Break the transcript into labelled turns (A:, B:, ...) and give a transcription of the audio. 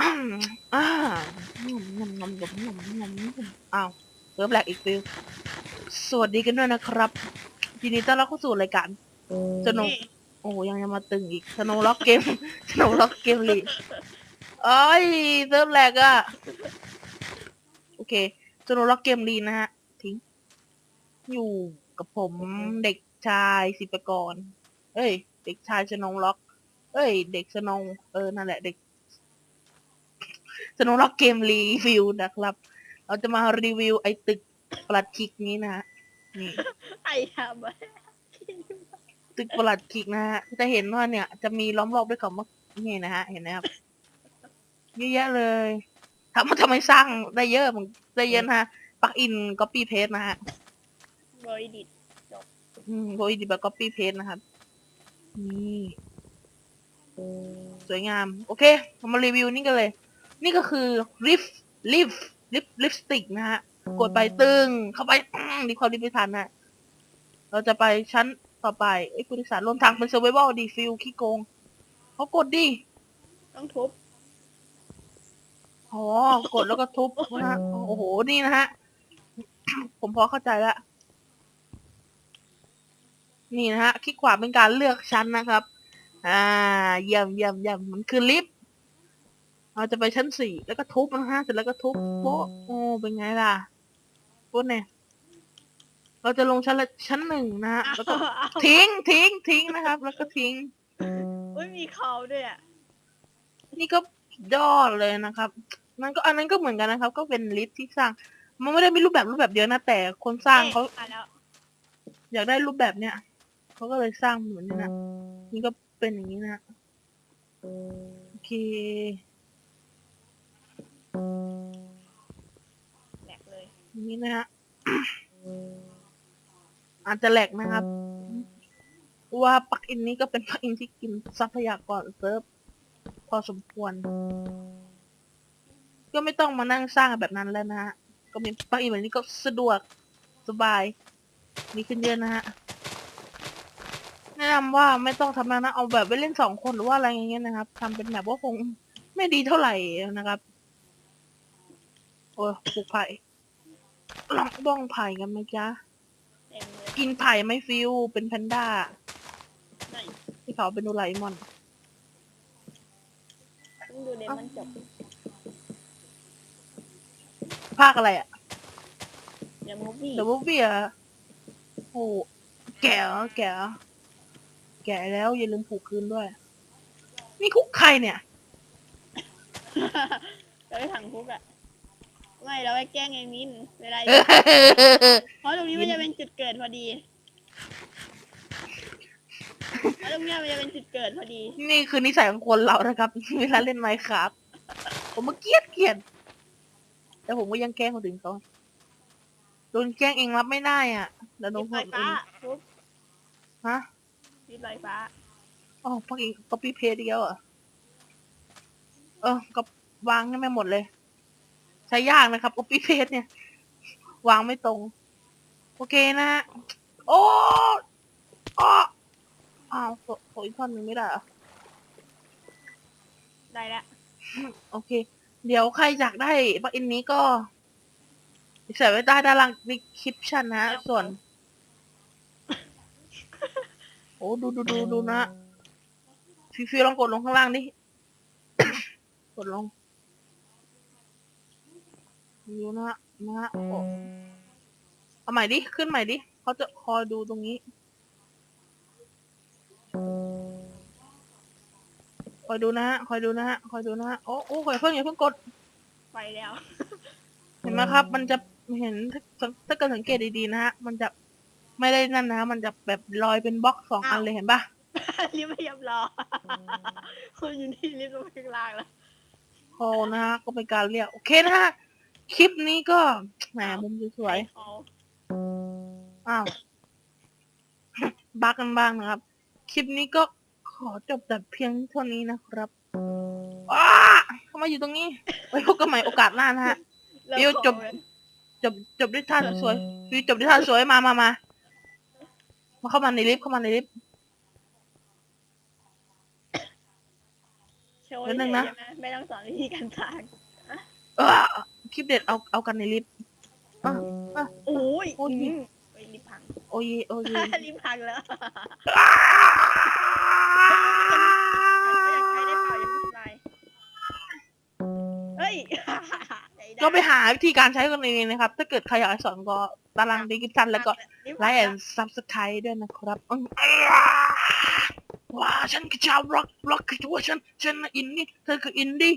A: อ่างมงมงมงมงมงมงมอ้าวเริ่มแหลกอีกฟิลสวัสดีกันด้วยนะครับยินดีต้อนรับเข้าสู่รายการสนุกโอ้ยังจะมาตึงอีกสโนล็อกเกมสโนล็อกเกมลีกเอ้ยเริ่มแหลกอะโอเคสโนล็อกเกมลีนะฮะทิ้งอยู่กับผมเด็กชายสิบกรเอ้ย เด็กชายสโนล็อก เอ้ย เด็กสโนเออนั่นแหละเด็กส โนล็อกเกมรีวิวนะครับ เราจะมารีวิวไอ้ตึกประหลัดคิกนี้นะฮะนี่
B: ไอ้ทำอะไร
A: ตึกประหลัดคิกนะฮะจะเห็นว่าเนี่ย จะมีล้อมรอบด้วยกับมะนี่นะฮะ เห็นไหมครับเยอะแยะเลยทำมาทำไมสร้างได้เยอะมันได้เยอะนะฮะปักอินก๊อปปี้เพจนะฮะ
B: บริดิต
A: อืมโดยดีแบบก๊อปปี้เพจนะครับ นี่ สวยงาม โอเคเรามารีวิวนี่กันเลย นี่ก็คือลิฟลิฟลิฟลิปสติกนะฮะ กดไปตึง เข้าไปอื้อดีความรีบไม่ทันนะเราจะไปชั้นต่อไปไอ้ยผู้โดยสารร่วมทางเป็นเซอร์ไว a l ดีฟิลขี้โกงเขากดดิ
B: ต้องทุบ
A: อ๋อกดแล้วก็ทุบนะฮะ โอ้โห นี่นะฮะ ผมพอเข้าใจแล้ว นี่นะฮะ คลิกขวาเป็นการเลือกชั้นนะครับ อ่า เยี่ยมเยี่ยมเยี่ยมมันคือลิฟต์ เราจะไปชั้นสี่แล้วก็ทุบนะฮะเสร็จแล้วก็ทุบโป๊ะโอ้เป็นไงล่ะโป๊ะเนี่ยเราจะลงชั้นละชั้นหนึ่งนะฮะแล้วก็
B: เอา
A: ทิ้งทิ้งทิ้งนะครับ แล้วก็ทิ้ง
B: อุ้ยมีเขาด้วยอะ
A: นี่ก็ยอดเลยนะครับมันก็อันนั้นก็เหมือนกันนะครับ ก็เป็นลิฟต์ที่สร้าง มันไม่ได้มีรูปแบบรูปแบบเดียวนะแต่คนสร้างเขา
B: อ๊ะอะแล้ว
A: อยากได้รูปแบบเนี้ยเขาก็เลยสร้างเหมือนนี้นะนี่ก็เป็นอย่างนี้นะโอเค
B: แหลกเลย
A: นี้นะฮะ อาจจะแหลกนะครับ ว่าปักอินนี้ก็เป็นปักอินที่กินทรัพยากรเซิร์ฟพอสมควร ก็ไม่ต้องมานั่งสร้างแบบนั้นแล้วนะฮะ ก็มีปักอินแบบนี้ก็สะดวกสบายมีขึ้นเยอะนะฮะแนะนำว่าไม่ต้องทำนะเอาแบบไปเล่นสองคนหรือว่าอะไรอย่างเงี้ยนะครับทำเป็นแบบว่าคงไม่ดีเท่าไหร่นะครับ อ้ยปลูกไผ่ลองบ้องไผ่กันไหมจ๊ะ
B: เต็มเลย
A: กินไผ่ไหม่ฟิว เป็นแพนด้า
B: ไหน
A: ที่เขาเป็นโดราเอมอน
B: ต้องดูเดมอนจบ
A: ภาคอะไรอะ
B: เดี๋ยวมูฟี่
A: เดบิวบี้อะโอ้แก่แล้วแก่แล้วแก่แล้วอย่าลืมผูกคืนด้วย นี่คุกใครเนี่ย
B: เราไปถังคุกอะ ไม่เราไปแกล้งไอ้มินเวลาเพราะตรงนี้มันจะเป็นจุดเกิดพอดีเพราะตรงเนี้ยมันจะเป็นจุดเกิดพอดี
A: นี่คือนิสัยของคนเรานะครับ เวลาเล่นไมค์ครับ ผมมาเกลียดเกลียดแต่ผมก็ยังแกล้งคนอื่นเขาโดนแกล้งเองรับไม่ได้อะแล้วโด
B: ยึ
A: น
B: ด
A: ค
B: ลอนยฟ้า
A: อื่น
B: ทุบ
A: ฮะ
B: ยึดลอยฟ้า
A: อ๋อพักอีกก็ปี้เพจอีกแล้วเหรอะเออก็วางให้ไม่หมดเลยใช้ยากนะครับก็ปี้เพจเนี่ย วางไม่ตรง โอเคนะฮะ โอ้อ้ออ้าวโผล่โผล่อีกท่อนหนึ่งไม่ได้เหรอ
B: ได้แล้ว
A: โอเค เดี๋ยวใครอยากได้ปลั๊กอินนี้ก็ใส่ไว้ใต้ด้านล่างในคลิปชั่นนะฮะส่วน โอ้ดูดูดูดูนะฟิวฟิวลองกดลงข้างล่างดิ กดลง ดูนะฮะนะฮะโอ้เอาใหม่ดิ ขึ้นใหม่ดิเขาจะคอยดูตรงนี้ คอยดูนะฮะ คอยดูนะฮะ คอยดูนะฮะ โอ้โอ้คอยเพิ่งอย่าเพิ่งกด
B: ไปแล้ว
A: เห็นไหมครับ มันจะเห็นถ้าถ้าเกิดสังเกตดีๆนะฮะ มันจะไม่ได้นั่นนะ มันจะแบบลอยเป็นบล็อกสองอันเลยเห็นปะ
B: รีบไม่ยับรอคุณอยู่นี่รีบลงไปข้างล่างแล้ว
A: โอ้นะฮะ ก็เป็นการเรียก โอเคนะฮะ คลิปนี้ก็แหมมุมสวย
B: เขา
A: ๆอ้าวบักกันบ้างนะครับ คลิปนี้ก็ขอจบแต่เพียงเท่านี้นะครับว้าเข้ามาอยู่ตรงนี้ ไว้พบกันใหม่โอกาสหน้านะฮะเดี๋ยวจบจบจบด้วยท่าสวยๆคือจบด้วยท่าสวยมามามามาเข้ามาในลิฟต์เข้ามาในลิฟต์
B: เชโชว์
A: นิดนึงนะ
B: ใช่ไหมไม่ต้องสอนวิธีการสร้าง
A: เออค ลิปเด็ดเอาเอากันในลิฟต์อะอะ
B: โอ้ย
A: โอ้ย
B: อืมเฮ้ยรีบพัง
A: โอ้ยโอ้ย
B: รีบพังแล้ว
A: อ้า
B: ก็ยังใช้ได้เปล่ายังไม่ทำลายเฮ้ย
A: ก็ไปหาวิธีการใช้กันเองนะครับ ถ้าเกิดใครอยากให้สอนก็ตารางดีกิชันแล้วก็ไลค์แอนด์ซับสไครต์ด้วยนะครับอื้อว้าฉันคือชาวร็อกร็อกคือตัวฉัน ฉันน่ะอินนี่เธอคืออินดี้